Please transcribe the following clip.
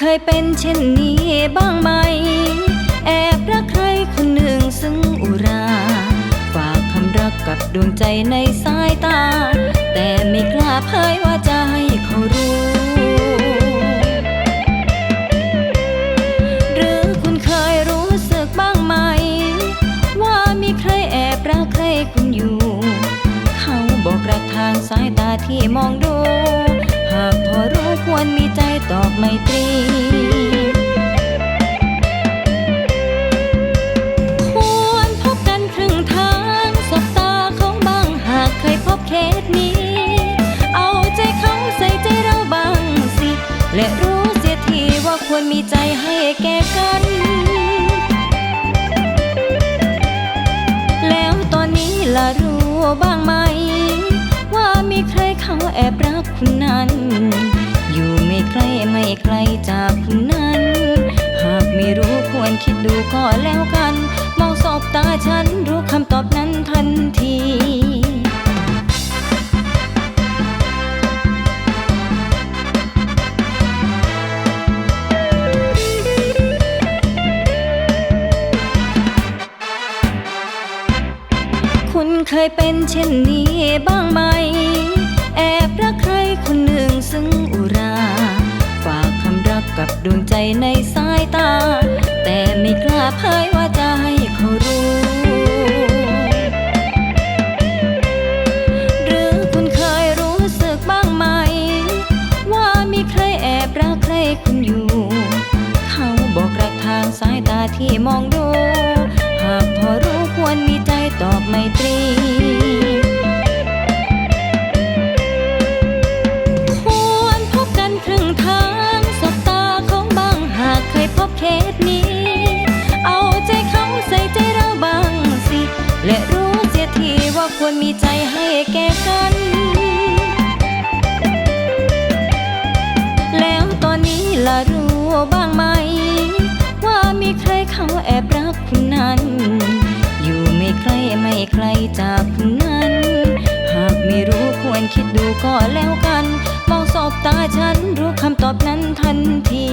เคยเป็นเช่นนี้บ้างไหม แอบรักใครคนหนึ่งซึ่งอุรา ฝากคำรักกับดวงใจในสายตา แต่ไม่กล้าเผยว่าจะให้เขารู้ หรือคุณเคยรู้สึกบ้างไหม ว่ามีใครแอบรักใครคุณอยู่ เขาบอกรักทางสายตาที่มองดู หากพอรู้ควรมีใจ ตอบไมตรีควรพบกันครึ่งทางสบตาเขาบ้างหากเคยพบเคสนี้ เอาใจเขาใส่ใจเราบ้างสิ และรู้เสียทีว่าควรมีใจให้แก่กันแล้วตอนนี้ล่ะรู้บ้างไหม ว่ามีใครเขาแอบรักคุณนั้น อยู่ไม่ไกลไม่ไกลจากคุณนั้น หากไม่รู้ควรคิดดูก็แล้วกัน มองสบตาฉันรู้คำตอบนั้นทันทีคุณเคยเป็นเช่นนี้บ้างไหม แอบ กับดวงใจในสายตา แต่ไม่กล้าเผยว่าจะให้เขารู้ หรือคุณเคยรู้สึกบ้างไหม ว่ามีใครแอบรักใครคุณอยู่ เขาบอกรักทางสายตาที่มองดู ควรมีใจให้แก่กัน แล้วตอนนี้ล่ะรู้บ้างไหม ว่ามีใครเขาแอบรักคุณนั้น อยู่ไม่ไกลไม่ไกลจากคุณนั้น หากไม่รู้ควรคิดดูก็แล้วกัน มองสบตาฉันรู้คำตอบนั้นทันที